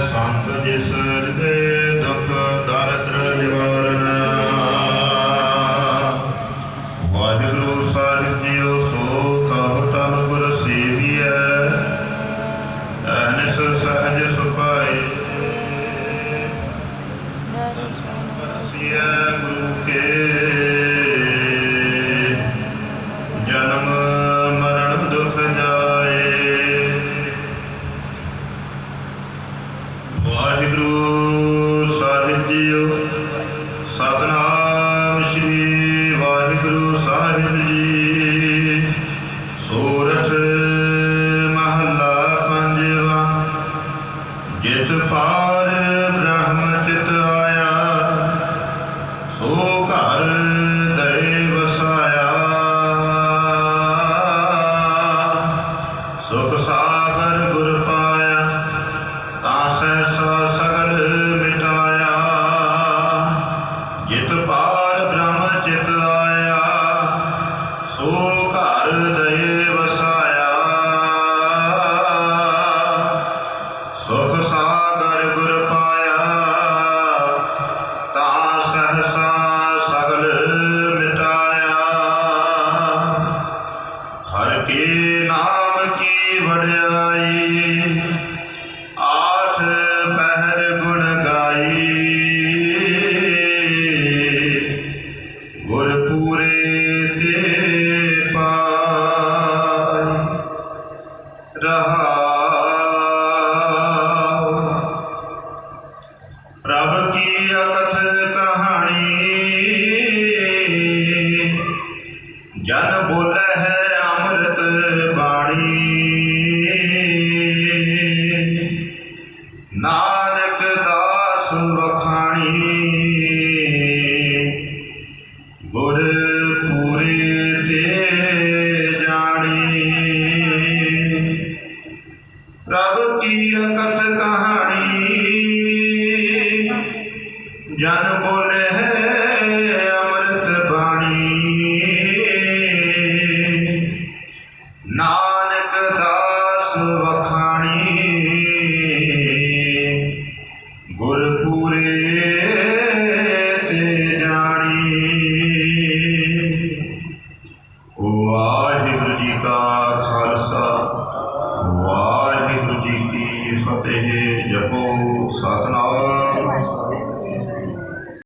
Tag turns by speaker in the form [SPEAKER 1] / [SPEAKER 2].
[SPEAKER 1] ਸੰਤ ਜਿਸ ਹਿਰਦੇ ਵਾਹਿਗੁਰੂ ਸਾਹਿਬ ਜੀ ਸੋ ਘਰ ਦੇ ਵਸਾਇਆ। ਸੁਖ ਸਾਗਰ ਗੁਰ ਪਾਇਆ। ਤਾ ਸਹਸਾ ਸਗਲ ਮਿਟਾਇਆ। ਹਰ ਕੇ ਨਾਮ ਕੀ ਵਡਿਆਈ। ਜਨ ਬੋਲੇ ਹੈ ਅੰਮ੍ਰਿਤ ਬਾਣੀ। ਨਾਨਕ ਦਾਸ ਵਖਾਣੀ। ਗੁਰ ਪੂਰੇ ਤੇ ਜਾਣੀ। ਪ੍ਰਭ ਕੀ ਅਕਤ ਕਹਾਣੀ। ਜਨ ਬੋਲੇ ਖਾਣੀ ਗੁਰ ਪੂਰੇ ਤੇ ਜਾਣੀ। ਵਾਹਿਗੁਰੂ ਜੀ ਕਾ ਖਾਲਸਾ, ਵਾਹਿਗੁਰੂ ਜੀ ਕੀ ਫਤਿਹ। ਜਪੋ ਸਤਨਾਮ।